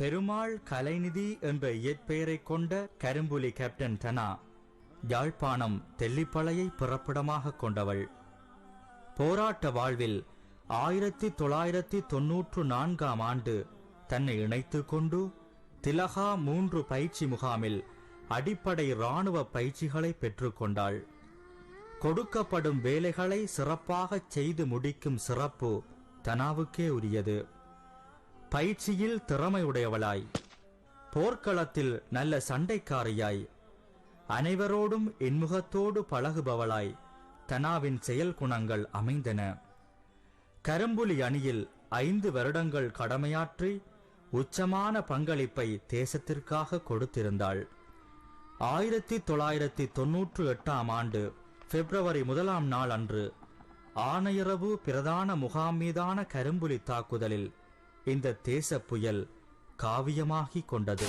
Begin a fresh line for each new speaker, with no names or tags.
பெருமாள் கலைநிதி என்ற இயற்பெயரை கொண்ட கரும்புலி கேப்டன் தனா யாழ்ப்பாணம் தெல்லிப்பளையை பிறப்பிடமாக கொண்டவள். போராட்ட வாழ்வில் ஆயிரத்தி தொள்ளாயிரத்தி தொன்னூற்று நான்காம் ஆண்டு தன்னை இணைத்து கொண்டு திலகா மூன்று பயிற்சி முகாமில் அடிப்படை இராணுவ பயிற்சிகளை பெற்றுக்கொண்டாள் கொடுக்கப்படும் வேலைகளை சிறப்பாகச் செய்து முடிக்கும் சிறப்பு தனாவுக்கே உரியது. பயிற்சியில் திறமையுடையவளாய். போர்க்களத்தில் நல்ல சண்டைக்காரியாய். அனைவரோடும் இன்முகத்தோடு பழகுபவளாய். தனாவின் செயல் குணங்கள் அமைந்தன. கரும்புலி அணியில் ஐந்து வருடங்கள் கடமையாற்றி உச்சமான பங்களிப்பை தேசத்திற்காக கொடுத்திருந்தாள். ஆயிரத்தி தொள்ளாயிரத்தி தொன்னூற்று எட்டாம் ஆண்டு பிப்ரவரி முதலாம் நாள் அன்று ஆணையரவு பிரதான முகாம் மீதான கரும்புலி தாக்குதலில் இந்த தேச புயல் காவியமாகிக் கொண்டது.